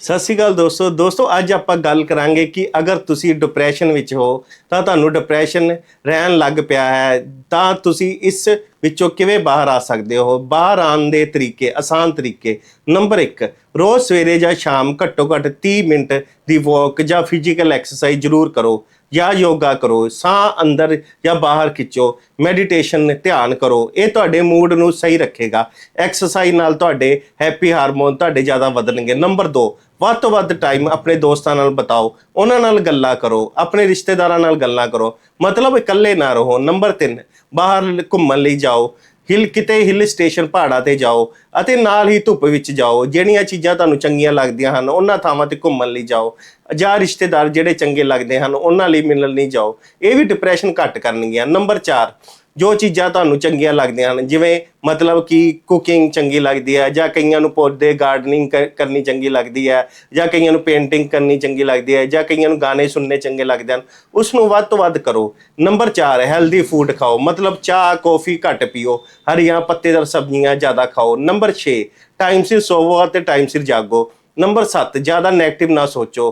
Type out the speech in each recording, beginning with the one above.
ਸਤਿ ਸ਼੍ਰੀ ਅਕਾਲ ਦੋਸਤੋ। ਦੋਸਤੋ, ਅੱਜ ਆਪਾਂ ਗੱਲ ਕਰਾਂਗੇ ਕਿ ਅਗਰ ਤੁਸੀਂ ਡਿਪਰੈਸ਼ਨ ਵਿੱਚ ਹੋ, ਤਾਂ ਤੁਹਾਨੂੰ ਡਿਪਰੈਸ਼ਨ ਰਹਿਣ ਲੱਗ ਪਿਆ ਹੈ। ਤਾਂ ਤੁਸੀਂ ਇਸ ਵਿੱਚੋਂ ਕਿਵੇਂ ਬਾਹਰ ਆ ਸਕਦੇ ਹੋ? ਬਾਹਰ ਆਉਣ ਦੇ ਤਰੀਕੇ, ਆਸਾਨ ਤਰੀਕੇ। ਨੰਬਰ 1 ਰੋਜ਼ ਸਵੇਰੇ ਜਾਂ ਸ਼ਾਮ ਘੱਟੋ ਘੱਟ 30 ਮਿੰਟ ਦੀ ਵਾਕ ਜਾਂ ਫਿਜ਼ੀਕਲ ਐਕਸਰਸਾਈਜ਼ ਜ਼ਰੂਰ ਕਰੋ। ਜਾਂ ਯੋਗਾ ਕਰੋ, ਸਾਹ ਅੰਦਰ ਜਾਂ ਬਾਹਰ ਖਿੱਚੋ ਮੈਡੀਟੇਸ਼ਨ ਧਿਆਨ ਕਰੋ। ਇਹ ਤੁਹਾਡੇ ਮੂਡ ਨੂੰ ਸਹੀ ਰੱਖੇਗਾ। ਐਕਸਰਸਾਈਜ਼ ਨਾਲ ਤੁਹਾਡੇ ਹੈਪੀ ਹਾਰਮੋਨ ਤੁਹਾਡੇ ਜ਼ਿਆਦਾ ਵਧਣਗੇ। ਨੰਬਰ 2 ਵੱਧ ਤੋਂ ਵੱਧ ਟਾਈਮ ਆਪਣੇ ਦੋਸਤਾਂ ਨਾਲ ਬਿਤਾਓ। ਉਹਨਾਂ ਨਾਲ ਗੱਲਾਂ ਕਰੋ, ਆਪਣੇ ਰਿਸ਼ਤੇਦਾਰਾਂ ਨਾਲ ਗੱਲਾਂ ਕਰੋ। ਮਤਲਬ ਇਕੱਲੇ ਨਾ ਰਹੋ। ਨੰਬਰ 3 ਬਾਹਰ ਘੁੰਮਣ ਲਈ ਜਾਓ। ਹਿਲ ਕਿਤੇ ਹਿਲ ਸਟੇਸ਼ਨ ਪਹਾੜਾਂ ਤੇ ਜਾਓ ਅਤੇ ਨਾਲ ਹੀ ਧੁੱਪ ਵਿੱਚ ਜਾਓ। ਜਿਹੜੀਆਂ ਚੀਜ਼ਾਂ ਤੁਹਾਨੂੰ ਚੰਗੀਆਂ ਲੱਗਦੀਆਂ ਹਨ, ਉਹਨਾਂ ਥਾਵਾਂ ਤੇ ਘੁੰਮਣ ਲਈ ਜਾਓ। ਜਾਂ ਰਿਸ਼ਤੇਦਾਰ ਜਿਹੜੇ ਚੰਗੇ ਲੱਗਦੇ ਹਨ, ਉਹਨਾਂ ਲਈ ਮਿਲਣ ਲਈ ਜਾਓ। ਇਹ ਵੀ ਡਿਪਰੈਸ਼ਨ ਘੱਟ ਕਰਨਗੀਆਂ। ਨੰਬਰ 4 ਜੋ ਚੀਜ਼ਾਂ ਤੁਹਾਨੂੰ ਚੰਗੀਆਂ ਲੱਗਦੀਆਂ ਹਨ, ਜਿਵੇਂ ਮਤਲਬ ਕਿ ਕੁਕਿੰਗ ਚੰਗੀ ਲੱਗਦੀ ਹੈ, ਜਾਂ ਕਈਆਂ ਨੂੰ ਪੌਦੇ ਗਾਰਡਨਿੰਗ ਕਰਨੀ ਚੰਗੀ ਲੱਗਦੀ ਹੈ, ਜਾਂ ਕਈਆਂ ਨੂੰ ਪੇਂਟਿੰਗ ਕਰਨੀ ਚੰਗੀ ਲੱਗਦੀ ਹੈ, ਜਾਂ ਕਈਆਂ ਨੂੰ ਗਾਣੇ ਸੁਣਨੇ ਚੰਗੇ ਲੱਗਦੇ ਹਨ, ਉਸ ਨੂੰ ਵੱਧ ਤੋਂ ਵੱਧ ਕਰੋ। ਨੰਬਰ 4 ਹੈਲਦੀ ਫੂਡ ਖਾਓ। ਮਤਲਬ ਚਾਹ ਕੌਫੀ ਘੱਟ ਪੀਓ। ਹਰੀਆਂ ਪੱਤੇਦਾਰ ਸਬਜ਼ੀਆਂ ਜ਼ਿਆਦਾ ਖਾਓ। ਨੰਬਰ 6 ਟਾਈਮ ਸਿਰ ਸੋਵੋ ਅਤੇ ਟਾਈਮ ਸਿਰ ਜਾਗੋ। ਨੰਬਰ 7 ਜ਼ਿਆਦਾ 네ਗੇਟਿਵ ਨਾ ਸੋਚੋ।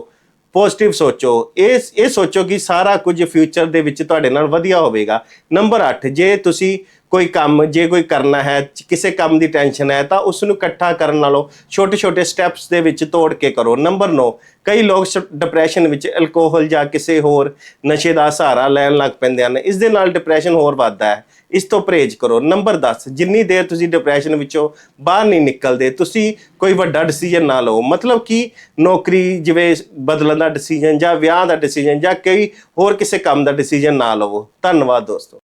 ਪੋਜ਼ਿਟਿਵ ਸੋਚੋ। ਇਹ ਇਹ ਸੋਚੋ ਕਿ ਸਾਰਾ ਕੁਝ ਫਿਊਚਰ ਦੇ ਵਿੱਚ ਤੁਹਾਡੇ ਨਾਲ ਵਧੀਆ ਹੋਵੇਗਾ। ਨੰਬਰ 8 ਜੇ ਤੁਸੀਂ ਕੋਈ ਕੰਮ, ਜੇ ਕੋਈ ਕਰਨਾ ਹੈ ਕਿਸੇ ਕੰਮ ਦੀ ਟੈਨਸ਼ਨ ਹੈ, ਤਾਂ ਉਸ ਨੂੰ ਇਕੱਠਾ ਕਰਨ ਨਾਲੋਂ ਛੋਟੇ ਛੋਟੇ ਸਟੈਪਸ ਦੇ ਵਿੱਚ ਤੋੜ ਕੇ ਕਰੋ। ਨੰਬਰ 9 ਕਈ ਲੋਕ ਡਿਪਰੈਸ਼ਨ ਵਿੱਚ ਅਲਕੋਹਲ ਜਾਂ ਕਿਸੇ ਹੋਰ ਨਸ਼ੇ ਦਾ ਸਹਾਰਾ ਲੈਣ ਲੱਗ ਪੈਂਦੇ ਹਨ। ਇਸ ਦੇ ਨਾਲ ਡਿਪਰੈਸ਼ਨ ਹੋਰ ਵੱਧਦਾ ਹੈ। ਇਸ ਤੋਂ ਪਰਹੇਜ਼ ਕਰੋ। ਨੰਬਰ 10 ਜਿੰਨੀ ਦੇਰ ਤੁਸੀਂ ਡਿਪਰੈਸ਼ਨ ਵਿੱਚੋਂ ਬਾਹਰ ਨਹੀਂ ਨਿਕਲਦੇ, ਤੁਸੀਂ ਕੋਈ ਵੱਡਾ ਡਿਸੀਜਨ ਨਾ ਲਓ। ਮਤਲਬ ਕਿ ਨੌਕਰੀ ਜਿਵੇਂ ਬਦਲਣ ਦਾ ਡਿਸੀਜਨ ਜਾਂ ਵਿਆਹ ਦਾ ਡਿਸੀਜਨ ਜਾਂ ਕੋਈ ਹੋਰ ਕਿਸੇ ਕੰਮ ਦਾ ਡਿਸੀਜਨ ਨਾ ਲਵੋ। ਧੰਨਵਾਦ ਦੋਸਤੋ।